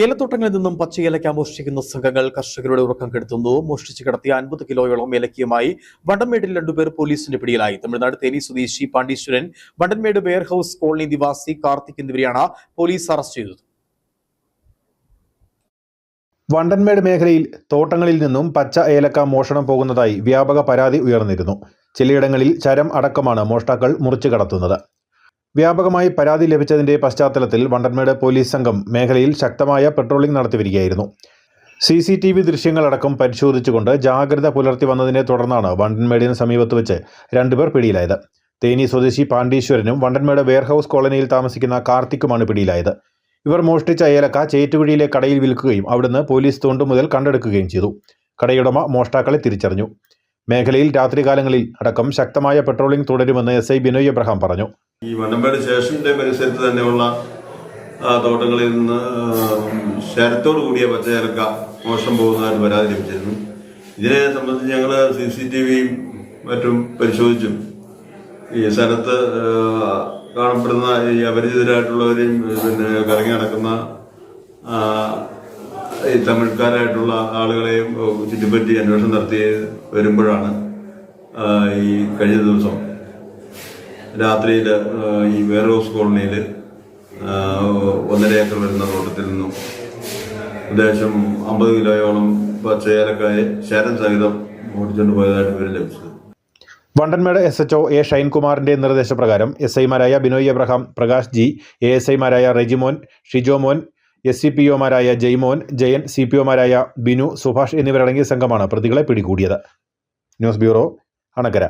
ഏലത്തോട്ടങ്ങളിൽ നിന്നും പച്ചയേലക്ക മോഷ്ടിക്കുന്ന സംഘങ്ങൾ കർഷകരുടെ ഉറക്കം കെടുത്തുന്നു. മോഷ്ടിച്ച് കടത്തിയ അൻപത് കിലോയോളം ഏലക്കയുമായി വണ്ടൻമേടിൽ രണ്ടുപേർ പോലീസിന്റെ പിടിയിലായി. തമിഴ്നാട് തേനി സ്വദേശി പാണ്ഡീശ്വരൻ വണ്ടൻമേട് വെയർഹൌസ് കോളനി നിവാസി കാർത്തിക് എന്നിവരെയാണ് പോലീസ് അറസ്റ്റ് ചെയ്തത്. വണ്ടൻമേട് മേഖലയിൽ തോട്ടങ്ങളിൽ നിന്നും പച്ച ഏലക്ക മോഷണം പോകുന്നതായി വ്യാപക പരാതി ഉയർന്നിരുന്നു. ചിലയിടങ്ങളിൽ ചരം അടക്കമാണ് മോഷ്ടാക്കൾ മുറിച്ചു കടത്തുന്നത്. വ്യാപകമായി പരാതി ലഭിച്ചതിന്റെ പശ്ചാത്തലത്തിൽ വണ്ടൻമേട് പോലീസ് സംഘം മേഖലയിൽ ശക്തമായ പെട്രോളിംഗ് നടത്തിവരികയായിരുന്നു സി സി ടി വി ദൃശ്യങ്ങളടക്കം പരിശോധിച്ചുകൊണ്ട് ജാഗ്രത പുലർത്തി വന്നതിനെ തുടർന്നാണ് വണ്ടൻമേടിന് സമീപത്ത് വെച്ച് രണ്ടുപേർ പിടിയിലായത്. തേനി സ്വദേശി പാണ്ഡീശ്വരനും വണ്ടൻമേട് വെയർഹൌസ് കോളനിയിൽ താമസിക്കുന്ന കാർത്തിക്കുമാണ് പിടിയിലായത്. ഇവർ മോഷ്ടിച്ച ഏലക്ക ചേറ്റുകുഴിയിലെ കടയിൽ വിൽക്കുകയും അവിടുന്ന് പോലീസ് തോണ്ടു മുതൽ കണ്ടെടുക്കുകയും ചെയ്തു. കടയുടമ മോഷ്ടാക്കളെ തിരിച്ചറിഞ്ഞു. മേഖലയിൽ രാത്രികാലങ്ങളിൽ അടക്കം ശക്തമായ പെട്രോളിംഗ് തുടരുമെന്ന് എസ് ഐ ബിനോയ് എബ്രഹാം പറഞ്ഞു. ഈ വനമ്പേട് സ്റ്റേഷൻ പരിസരത്ത് തന്നെയുള്ള തോട്ടങ്ങളിൽ നിന്ന് ശരത്തോടു കൂടിയ പച്ചചരക്ക മോശം പോകുന്നതായിട്ട് പരാതി ലഭിച്ചിരുന്നു. ഇതിനെ സംബന്ധിച്ച് ഞങ്ങൾ സി സി ടി വിയും മറ്റും പരിശോധിച്ചും ഈ സ്ഥലത്ത് കാണപ്പെടുന്ന ഈ അപരിചിതരായിട്ടുള്ളവരെയും പിന്നെ കറങ്ങി നടക്കുന്ന തമിഴ്ക്കാരായിട്ടുള്ള ആളുകളെയും ചുറ്റിപ്പറ്റി അന്വേഷണം നടത്തി വരുമ്പോഴാണ് ഈ കഴിഞ്ഞ ദിവസം രാത്രിയിൽ ഈ വെയർ ഹൗസ് കോളനിയിൽ ഒന്നര ഏക്കർ വരുന്ന തോട്ടത്തിൽ നിന്നും ഏകദേശം അമ്പത് കിലോയോളം പച്ചയേലക്കായ ശരം സഹിതം ഓടിച്ചുകൊണ്ട് പോയതായിട്ട് വിവരം ലഭിച്ചത്. വണ്ടൻമേട് എസ് എച്ച് എ ഷൈൻകുമാറിന്റെ നിർദ്ദേശപ്രകാരം എസ് ഐമാരായ Binoy Abraham Prakash G A S ഐമാരായ Rejimon Shijomon S C P ഒമാരായ Jaimon Jayan C P ഒമാരായ ബിനു സുഭാഷ് എന്നിവരടങ്ങിയ സംഘമാണ് പ്രതികളെ പിടികൂടിയത്. News bureau Anakkara